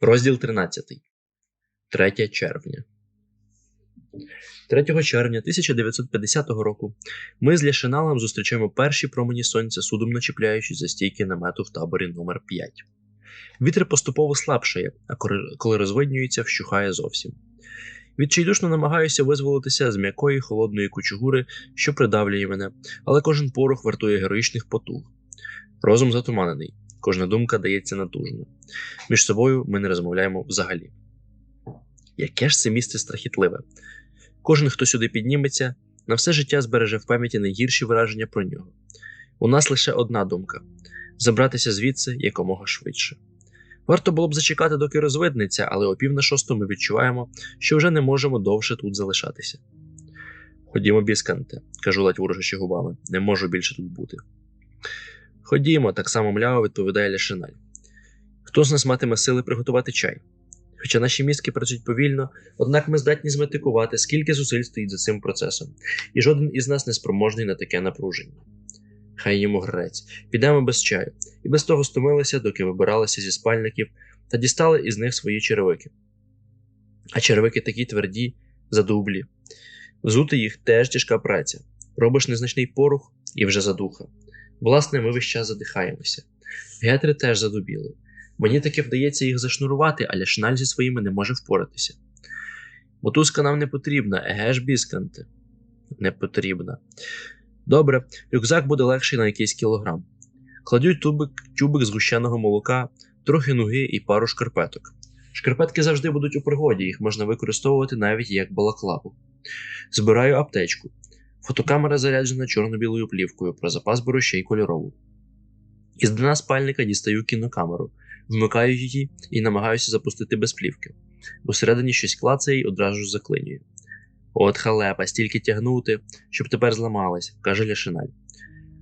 Розділ 13. 3 червня. 3 червня 1950 року ми з Ляшиналом зустрічаємо перші промені сонця, судомно чіпляючись за стійки намету в таборі номер 5 Вітер поступово слабшає, а коли розвиднюється, вщухає зовсім. Відчайдушно намагаюся визволитися з м'якої холодної кучугури, що придавлює мене, але кожен порох вартує героїчних потуг. Розум затуманений, кожна думка дається натужно. Між собою ми не розмовляємо взагалі. Яке ж це місце страхітливе? Кожен, хто сюди підніметься, на все життя збереже в пам'яті найгірші враження про нього. У нас лише одна думка забратися звідси якомога швидше. Варто було б зачекати, доки розвиднеться, але о пів на шосту ми відчуваємо, що вже не можемо довше тут залишатися. Ходімо, бісканте, кажу ледь ворожачи губами, не можу більше тут бути. Ходімо, так само мляво відповідає Ляшиналь. Хто з нас матиме сили приготувати чай? Хоча наші мізки працюють повільно, однак ми здатні зметикувати, скільки зусиль стоїть за цим процесом, і жоден із нас не спроможний на таке напруження. Хай йому грець, підемо без чаю, і без того стомилися, доки вибиралися зі спальників та дістали із них свої черевики. А черевики такі тверді, задублі. Взути їх теж тяжка праця. Робиш незначний порух і вже задуха. Власне, ми весь час задихаємося. Гетри теж задубіли. Мені таки вдається їх зашнурувати, а ляшналь зі своїми не може впоратися. Мотузка нам не потрібна, еге ж, бісканте. Не потрібна. Добре, рюкзак буде легший на якийсь кілограм. Кладю тубик, тюбик згущеного молока, трохи ноги і пару шкарпеток. Шкарпетки завжди будуть у пригоді, їх можна використовувати навіть як балаклаву. Збираю аптечку. Фотокамера заряджена чорно-білою плівкою, про запас беру ще й кольорову. Із дна спальника дістаю кінокамеру, вмикаю її і намагаюся запустити без плівки. Усередині щось клацає і одразу ж заклинює. От халепа, стільки тягнути, щоб тепер зламалась, каже Ляшиналь.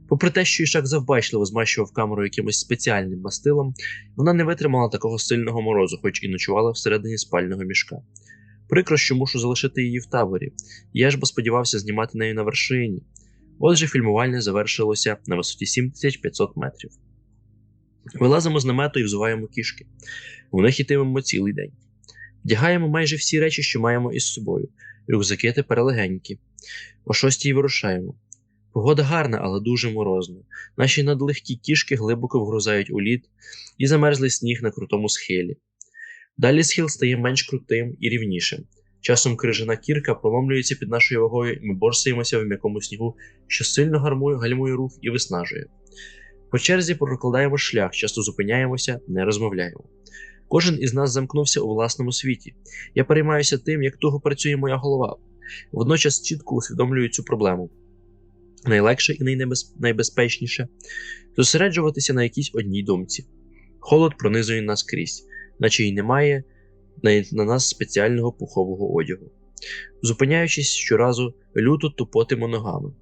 Попри те, що Ішак завбачливо змащував камеру якимось спеціальним мастилом, вона не витримала такого сильного морозу, хоч і ночувала всередині спального мішка. Прикро, що мушу залишити її в таборі. Я ж бо сподівався знімати нею на вершині. Отже, фільмувальне завершилося на висоті 7500 метрів. Вилазимо з намету і взуваємо кішки. У них ітимемо цілий день. Вдягаємо майже всі речі, що маємо із собою. Рюкзаки тепер легенькі. О шостій вирушаємо. Погода гарна, але дуже морозна. Наші надлегкі кішки глибоко вгрузають у лід і замерзлий сніг на крутому схилі. Далі схил стає менш крутим і рівнішим. Часом крижана кірка проломлюється під нашою вагою, і ми борсаємося в м'якому снігу, що сильно гармує, гальмує рух і виснажує. По черзі прокладаємо шлях, часто зупиняємося, не розмовляємо. Кожен із нас замкнувся у власному світі. Я переймаюся тим, як туго працює моя голова. Водночас чітко усвідомлюю цю проблему. Найлегше і найнебез... найбезпечніше зосереджуватися на якійсь одній думці. Холод пронизує нас крізь, наче й немає на, на нас спеціального пухового одягу. Зупиняючись щоразу, люто тупотимо ногами.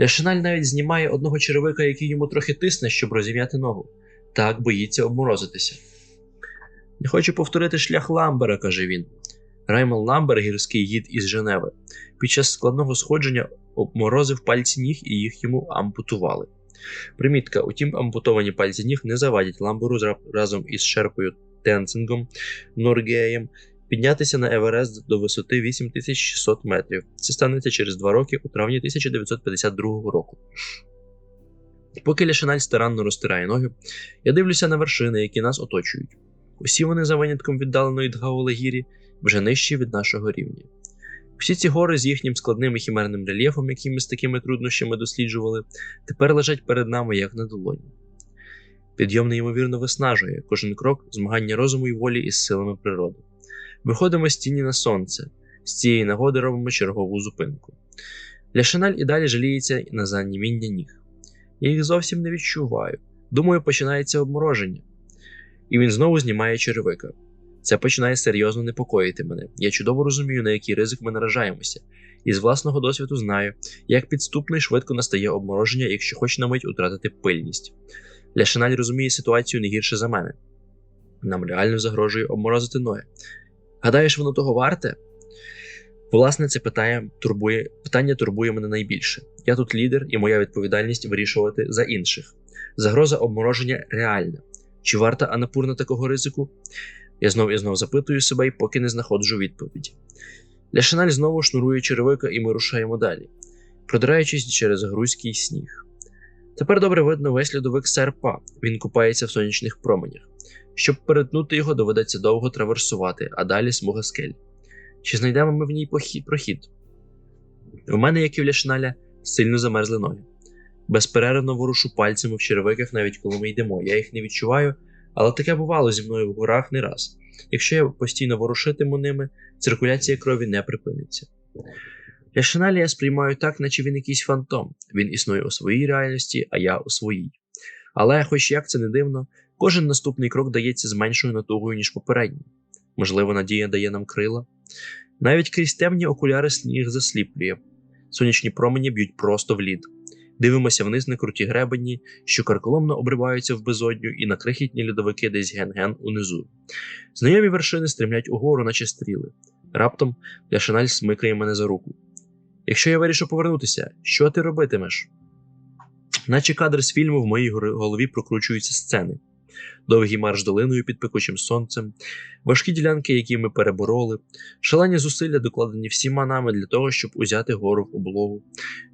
Ляшиналь навіть знімає одного черевика, який йому трохи тисне, щоб розім'яти ногу. Так боїться обморозитися. Не хочу повторити шлях Ламбера, каже він. Раймон Ламбер, гірський гід із Женеви, під час складного сходження обморозив пальці ніг і їх йому ампутували. Примітка, утім, ампутовані пальці ніг не завадять Ламберу разом із Шерпою Тенцингом Норгеєм піднятися на Еверест до висоти 8600 метрів. Це станеться через два роки у травні 1952 року. Поки Ляшиналь старанно розтирає ноги, я дивлюся на вершини, які нас оточують. Усі вони за винятком віддаленої Дгаолагірі вже нижчі від нашого рівня. Всі ці гори з їхнім складним і хімерним рельєфом, який ми з такими труднощами досліджували, тепер лежать перед нами як на долоні. Підйом неймовірно виснажує кожен крок змагання розуму і волі із силами природи. Виходимо з тіні на сонце, з цієї нагоди робимо чергову зупинку. Ляшиналь і далі жаліється на заніміння ніг. Я їх зовсім не відчуваю. Думаю, починається обмороження. І він знову знімає черевика. Це починає серйозно непокоїти мене. Я чудово розумію, на який ризик ми наражаємося, і з власного досвіду знаю, як підступно і швидко настає обмороження, якщо хоч на мить утратити пильність. Ляшиналь розуміє ситуацію не гірше за мене. Нам реально загрожує обморозити ноги. Гадаєш, воно того варте? Власне, це питання турбує, питання турбує мене найбільше. Я тут лідер, і моя відповідальність вирішувати за інших. Загроза обмороження реальна. Чи варта Анапурна такого ризику? Я знов і знов запитую себе, і поки не знаходжу відповіді. Ляшаналь знову шнурує черевика, і ми рушаємо далі, продираючись через грузький сніг. Тепер добре видно весь льодовик серпа, він купається в сонячних променях. Щоб перетнути його, доведеться довго траверсувати, а далі смуга скель. Чи знайдемо ми в ній прохід? У мене, як і в Ляшналя, сильно замерзли ноги. Безперервно ворушу пальцями в черевиках, навіть коли ми йдемо. Я їх не відчуваю, але таке бувало зі мною в горах не раз. Якщо я постійно ворушитиму ними, циркуляція крові не припиниться. Ляшиналі я сприймаю так, наче він якийсь фантом. Він існує у своїй реальності, а я у своїй. Але, хоч як це не дивно, кожен наступний крок дається з меншою натугою, ніж попередній. Можливо, надія дає нам крила. Навіть крізь темні окуляри сніг засліплює. Сонячні промені б'ють просто в лід. Дивимося вниз на круті гребені, що карколомно обриваються в безодню, і на крихітні льодовики десь ген-ген унизу. Знайомі вершини стремлять угору, наче стріли. Раптом Ляшаналь смикає мене за руку. Якщо я вирішу повернутися, що ти робитимеш? Наче кадр з фільму в моїй голові прокручуються сцени. Довгий марш долиною під пекучим сонцем, важкі ділянки, які ми перебороли, шалені зусилля, докладені всіма нами для того, щоб узяти гору в облогу,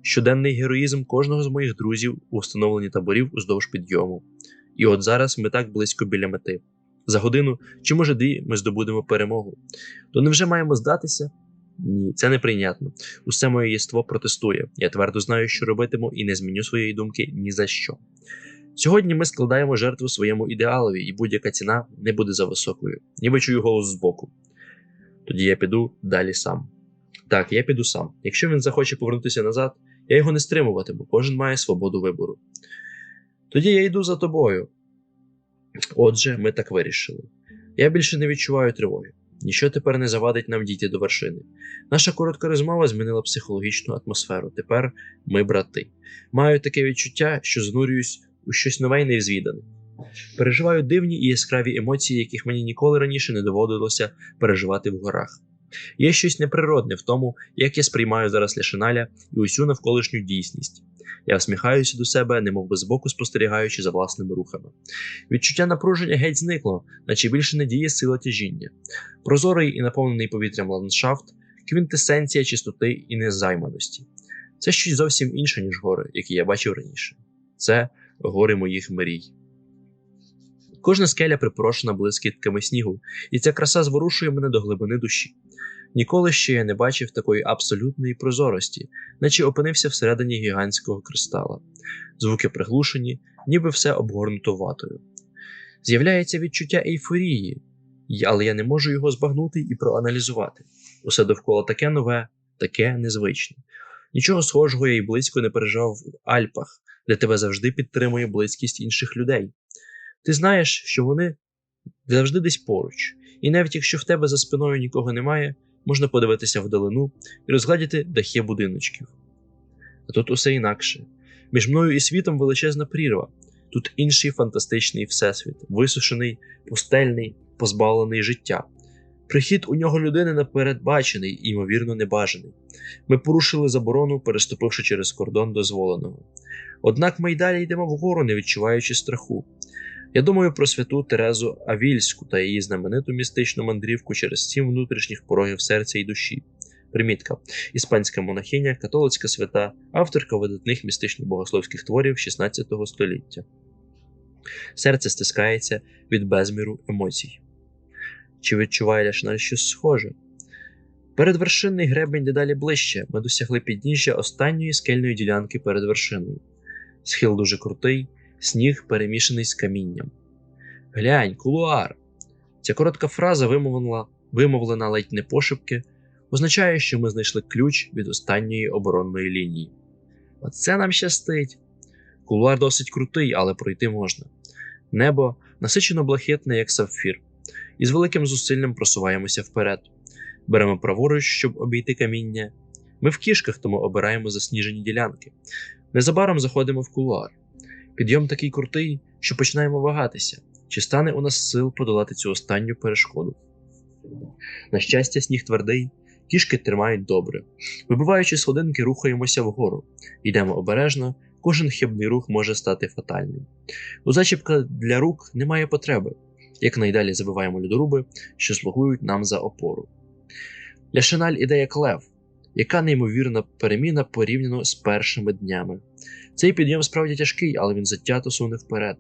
щоденний героїзм кожного з моїх друзів у встановленні таборів уздовж підйому. І от зараз ми так близько біля мети. За годину чи, може, дві ми здобудемо перемогу. То невже маємо здатися? Ні, це неприйнятно. Усе моє єство протестує. Я твердо знаю, що робитиму, і не зміню своєї думки ні за що. Сьогодні ми складаємо жертву своєму ідеалові, і будь-яка ціна не буде за високою, ніби чую голос збоку. Тоді я піду далі сам. Так, я піду сам. Якщо він захоче повернутися назад, я його не стримуватиму, кожен має свободу вибору. Тоді я йду за тобою. Отже, ми так вирішили. Я більше не відчуваю тривоги. Ніщо тепер не завадить нам дійти до вершини. Наша коротка розмова змінила психологічну атмосферу. Тепер ми брати. Маю таке відчуття, що занурююсь у щось нове і незвідане. Переживаю дивні і яскраві емоції, яких мені ніколи раніше не доводилося переживати в горах. Є щось неприродне в тому, як я сприймаю зараз Ляшиналя і усю навколишню дійсність. Я всміхаюся до себе, немов би збоку спостерігаючи за власними рухами. Відчуття напруження геть зникло, наче більше не діє сила тяжіння. Прозорий і наповнений повітрям ландшафт, квінтесенція чистоти і незайманості. Це щось зовсім інше, ніж гори, які я бачив раніше. Це гори моїх мрій. Кожна скеля припорошена блискітками снігу, і ця краса зворушує мене до глибини душі. Ніколи ще я не бачив такої абсолютної прозорості, наче опинився всередині гігантського кристала. Звуки приглушені, ніби все обгорнуто ватою. З'являється відчуття ейфорії, але я не можу його збагнути і проаналізувати. Усе довкола таке нове, таке незвичне. Нічого схожого я й близько не переживав в Альпах, де тебе завжди підтримує близькість інших людей. Ти знаєш, що вони завжди десь поруч, і навіть якщо в тебе за спиною нікого немає, можна подивитися вдалину і розглядіти дахи будиночків. А тут усе інакше. Між мною і світом величезна прірва, тут інший фантастичний всесвіт, висушений, пустельний, позбавлений життя. Прихід у нього людини напередбачений і, ймовірно, небажаний. Ми порушили заборону, переступивши через кордон дозволеного. Однак ми й далі йдемо вгору, не відчуваючи страху. Я думаю про святу Терезу Авільську та її знамениту містичну мандрівку через сім внутрішніх порогів серця і душі. Примітка: іспанська монахиня, католицька свята, авторка видатних містично-богословських творів XVI століття. Серце стискається від безміру емоцій. Чи відчуває Ляшналь щось схоже? Передвершинний гребень дедалі ближче. Ми досягли підніжжя останньої скельної ділянки перед вершиною. Схил дуже крутий, сніг перемішаний з камінням. Глянь, кулуар. Ця коротка фраза, вимовлена, вимовлена ледь не пошепки, означає, що ми знайшли ключ від останньої оборонної лінії. Оце нам щастить. Кулуар досить крутий, але пройти можна. Небо насичено блакитне, як сапфір, і з великим зусиллям просуваємося вперед. Беремо праворуч, щоб обійти каміння. Ми в кішках, тому обираємо засніжені ділянки. Незабаром заходимо в кулуар. Підйом такий крутий, що починаємо вагатися, чи стане у нас сил подолати цю останню перешкоду. На щастя, сніг твердий, кішки тримають добре. Вибиваючи сходинки, рухаємося вгору, йдемо обережно, кожен хибний рух може стати фатальним. У зачіпка для рук немає потреби. Якнайдалі забиваємо льодоруби, що слугують нам за опору. Ляшиналь іде як лев, яка неймовірна переміна порівняно з першими днями. Цей підйом справді тяжкий, але він затято суне вперед.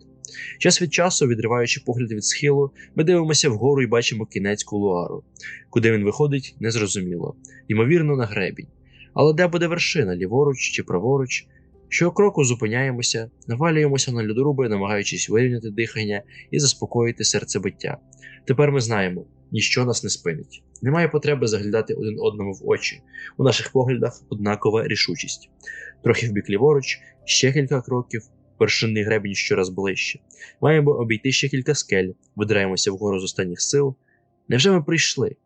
Час від часу, відриваючи погляд від схилу, ми дивимося вгору і бачимо кінець кулуару. Куди він виходить, незрозуміло, ймовірно, на гребінь. Але де буде вершина, ліворуч чи праворуч? Щокроку зупиняємося, навалюємося на льодоруби, намагаючись вирівняти дихання і заспокоїти серцебиття. Тепер ми знаємо, ніщо нас не спинить. Немає потреби заглядати один одному в очі. У наших поглядах однакова рішучість. Трохи в бік ліворуч, ще кілька кроків, вершинний гребінь щораз ближче. Маємо обійти ще кілька скель, видираємося вгору з останніх сил. Невже ми прийшли?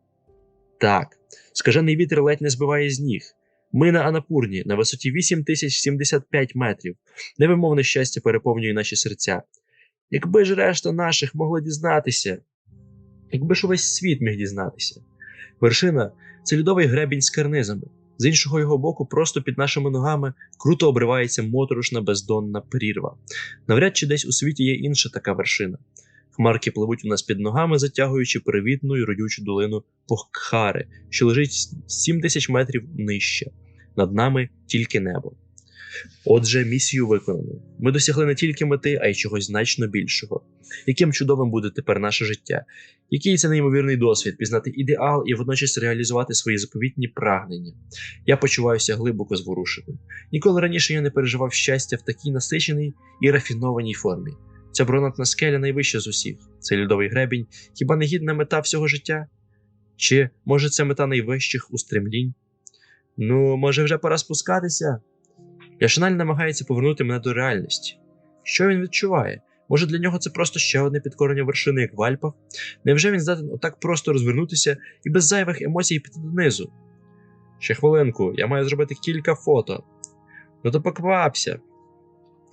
Так, скажений вітер ледь не збиває з ніг. Ми на Анапурні на висоті 8075 метрів. Невимовне щастя переповнює наші серця. Якби ж решта наших могла дізнатися, якби ж увесь світ міг дізнатися. Вершина це льодовий гребінь з карнизами. З іншого його боку, просто під нашими ногами круто обривається моторошна бездонна прірва. Навряд чи десь у світі є інша така вершина. Хмарки пливуть у нас під ногами, затягуючи привітну й родючу долину Похкхари, що лежить 7 тисяч метрів нижче. Над нами тільки небо. Отже, місію виконано. Ми досягли не тільки мети, а й чогось значно більшого. Яким чудовим буде тепер наше життя? Який це неймовірний досвід пізнати ідеал і водночас реалізувати свої заповітні прагнення? Я почуваюся глибоко зворушеним. Ніколи раніше я не переживав щастя в такій насиченій і рафінованій формі. Ця бронатна скеля найвища з усіх. Цей льодовий гребінь хіба не гідна мета всього життя? Чи може це мета найвищих устремлінь? Ну, може, вже пора спускатися? Яшиналь намагається повернути мене до реальності. Що він відчуває? Може для нього це просто ще одне підкорення вершини, як в Альпах? Невже він здатен отак просто розвернутися і без зайвих емоцій піти донизу? Ще хвилинку, я маю зробити кілька фото. Ну то поквапся.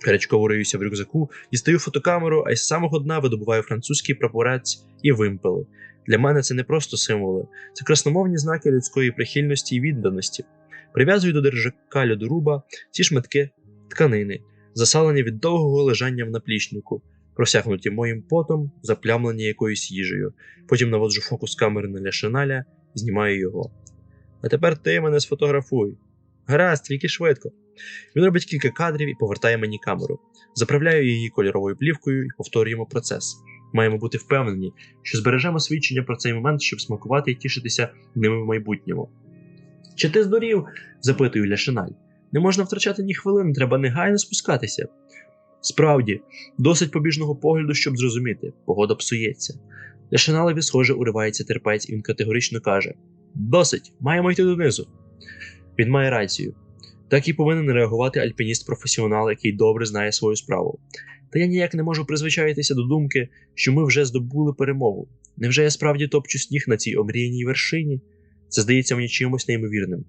Гарячково риюся в рюкзаку, дістаю фотокамеру, а із самого дна видобуваю французький прапорець і вимпели. Для мене це не просто символи, це красномовні знаки людської прихильності і відданості. Прив'язую до держака льодоруба ці шматки тканини, засалені від довгого лежання в наплічнику, просягнуті моїм потом, заплямлені якоюсь їжею. Потім наводжу фокус камери на ляшиналя і знімаю його. А тепер ти мене сфотографуй. Гаразд, тільки швидко. Він робить кілька кадрів і повертає мені камеру. Заправляю її кольоровою плівкою і повторюємо процес. Маємо бути впевнені, що збережемо свідчення про цей момент, щоб смакувати і тішитися ними в майбутньому. Чи ти здурів? запитую Ляшиналь. Не можна втрачати ні хвилини, треба негайно спускатися. Справді, досить побіжного погляду, щоб зрозуміти, погода псується. Ляшиналеві, схоже, уривається терпець, і він категорично каже: Досить, маємо йти донизу. Він має рацію. Так і повинен реагувати альпініст-професіонал, який добре знає свою справу. Та я ніяк не можу призвичаїтися до думки, що ми вже здобули перемогу. Невже я справді топчу сніг на цій омріяній вершині? Це здається мені чимось неймовірним.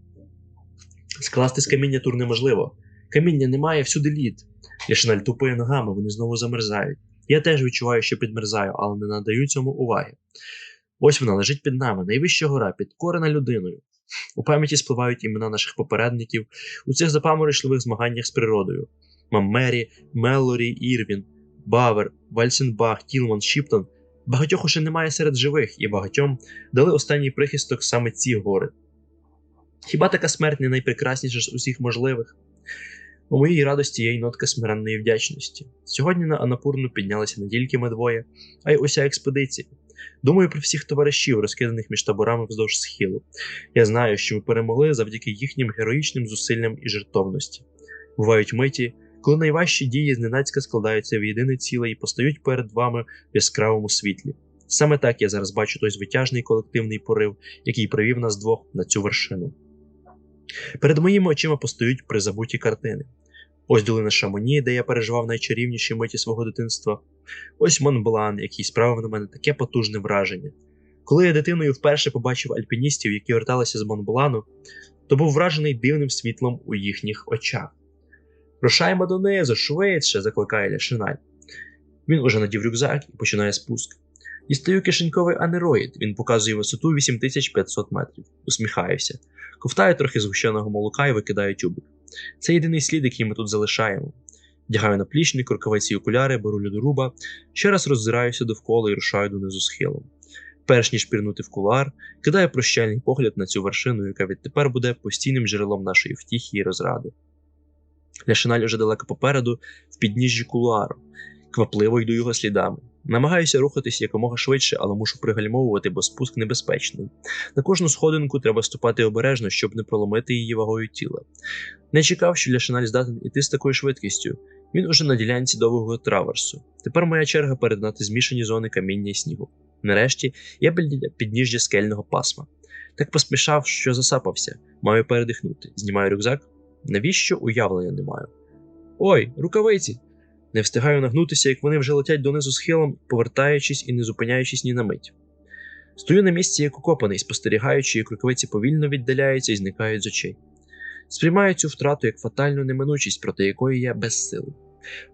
Скласти з каміння тур неможливо. Каміння немає всюди лід. Яшиналь тупає ногами, вони знову замерзають. Я теж відчуваю, що підмерзаю, але не надаю цьому уваги. Ось вона лежить під нами, найвища гора, підкорена людиною. У пам'яті спливають імена наших попередників у цих запаморочливих змаганнях з природою: Маммері, Меллорі, Ірвін, Бавер, Вальсенбах, Тілман, Шіптон. Багатьох уже немає серед живих, і багатьом дали останній прихисток саме ці гори. Хіба така смерть не найпрекрасніша з усіх можливих? У моїй радості є й нотка смиренної вдячності. Сьогодні на Анапурну піднялися не тільки ми двоє, а й уся експедиція. Думаю про всіх товаришів, розкиданих між таборами вздовж схилу. Я знаю, що ми перемогли завдяки їхнім героїчним зусиллям і жертовності. Бувають миті, коли найважчі дії зненацька складаються в єдине ціле і постають перед вами в яскравому світлі. Саме так я зараз бачу той звитяжний колективний порив, який привів нас двох на цю вершину. Перед моїми очима постають призабуті картини. Ось долина Шамоні, де я переживав найчарівніші миті свого дитинства. Ось Монблан, який справив на мене таке потужне враження. Коли я дитиною вперше побачив альпіністів, які верталися з Монблану, то був вражений дивним світлом у їхніх очах. Рушаймо донизу, швидше, закликає Ляшиналь. Він уже надів рюкзак і починає спуск. Дістаю кишеньковий анероїд, він показує висоту 8500 метрів. Усміхаюся. Ковтаю трохи згущеного молока і викидаю тюбик. Це єдиний слід, який ми тут залишаємо. Вдягаю наплічник, рукавиці і окуляри, беру льодоруба, ще раз роззираюся довкола і рушаю донизу схилом. Перш ніж пірнути в кулуар, кидаю прощальний погляд на цю вершину, яка відтепер буде постійним джерелом нашої втіхи і розради. Ляшиналь уже далеко попереду, в підніжжі кулуару. Квапливо йду його слідами. Намагаюся рухатись якомога швидше, але мушу пригальмовувати, бо спуск небезпечний. На кожну сходинку треба ступати обережно, щоб не проломити її вагою тіла. Не чекав, що Ляшиналь здатен іти з такою швидкістю. Він уже на ділянці довгого траверсу. Тепер моя черга передати змішані зони каміння і снігу. Нарешті я біля підніжжя скельного пасма. Так поспішав, що засапався, маю передихнути. Знімаю рюкзак. Навіщо уявлення не маю? Ой, рукавиці! Не встигаю нагнутися, як вони вже летять донизу схилом, повертаючись і не зупиняючись ні на мить. Стою на місці, як укопаний, спостерігаючи, як рукавиці повільно віддаляються і зникають з очей. Сприймаю цю втрату як фатальну неминучість, проти якої я безсилий.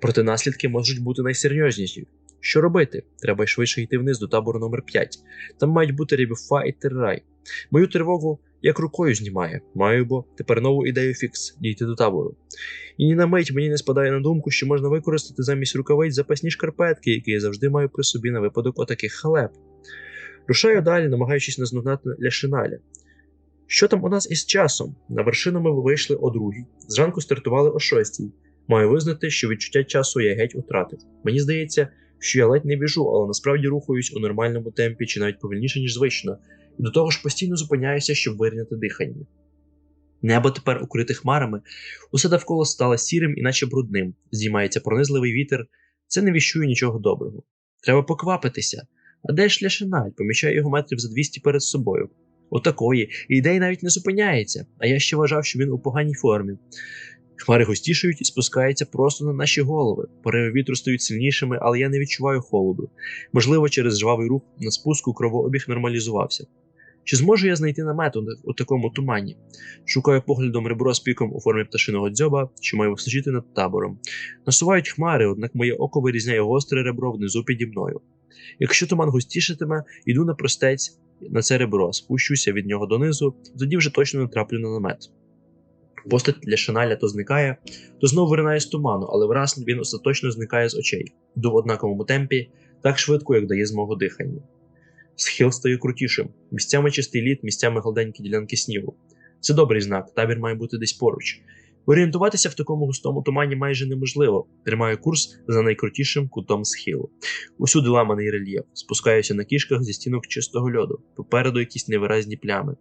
Проте наслідки можуть бути найсерйозніші. Що робити? Треба швидше йти вниз до табору номер 5 Там мають бути ребюфа і террай. Мою тривогу як рукою знімає. Маю бо тепер нову ідею фікс дійти до табору. І ні на мить мені не спадає на думку, що можна використати замість рукавиць запасні шкарпетки, які я завжди маю при собі на випадок отаких халеп. Рушаю далі, намагаючись наздогнати ляшиналя. Що там у нас із часом? На вершину ми вийшли о другій. Зранку стартували о шостій. Маю визнати, що відчуття часу я геть втратив. Мені здається, що я ледь не біжу, але насправді рухаюсь у нормальному темпі чи навіть повільніше, ніж звично, до того ж постійно зупиняюся, щоб вирівняти дихання. Небо тепер укрите хмарами, усе довкола стало сірим і наче брудним, здіймається пронизливий вітер, це не віщує нічого доброго. Треба поквапитися. А де ж ляшиналь? Помічаю його метрів за 200 перед собою. Отакої, і ідей навіть не зупиняється, а я ще вважав, що він у поганій формі. Хмари густішають і спускаються просто на наші голови. Пориви вітру стають сильнішими, але я не відчуваю холоду. Можливо, через жвавий рух на спуску кровообіг нормалізувався. Чи зможу я знайти намет у, такому тумані? Шукаю поглядом ребро з піком у формі пташиного дзьоба, що має височити над табором. Насувають хмари, однак моє око вирізняє гостре ребро внизу піді мною. Якщо туман густішатиме, йду на простець на це ребро, спущуся від нього донизу, тоді вже точно натраплю на намет. Постать для шаналя то зникає, то знову виринає з туману, але враз він остаточно зникає з очей, йду в однаковому темпі, так швидко, як дає змогу дихання. Схил стає крутішим, місцями чистий лід, місцями гладенькі ділянки снігу. Це добрий знак, табір має бути десь поруч. Орієнтуватися в такому густому тумані майже неможливо. Тримаю курс за найкрутішим кутом схилу. Усюди ламаний рельєф, спускаюся на кішках зі стінок чистого льоду, попереду якісь невиразні плями.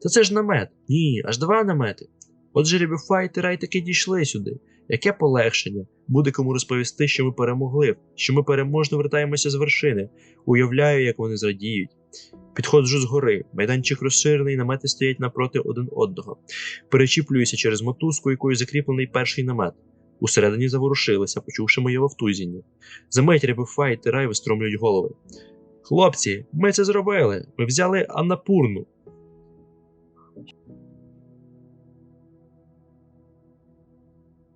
Та це ж намет. Ні, аж два намети. Отже, Рібіфа і Тирай таки дійшли сюди. Яке полегшення? Буде кому розповісти, що ми перемогли, що ми переможно вертаємося з вершини. Уявляю, як вони зрадіють. Підходжу з гори, майданчик розширений, намети стоять напроти один одного. Перечіплююся через мотузку, якою закріплений перший намет. Усередині заворушилися, почувши моє вовтузіння. Замить Рябифа і Тирай вистромлюють голови. Хлопці, ми це зробили. Ми взяли Аннапурну.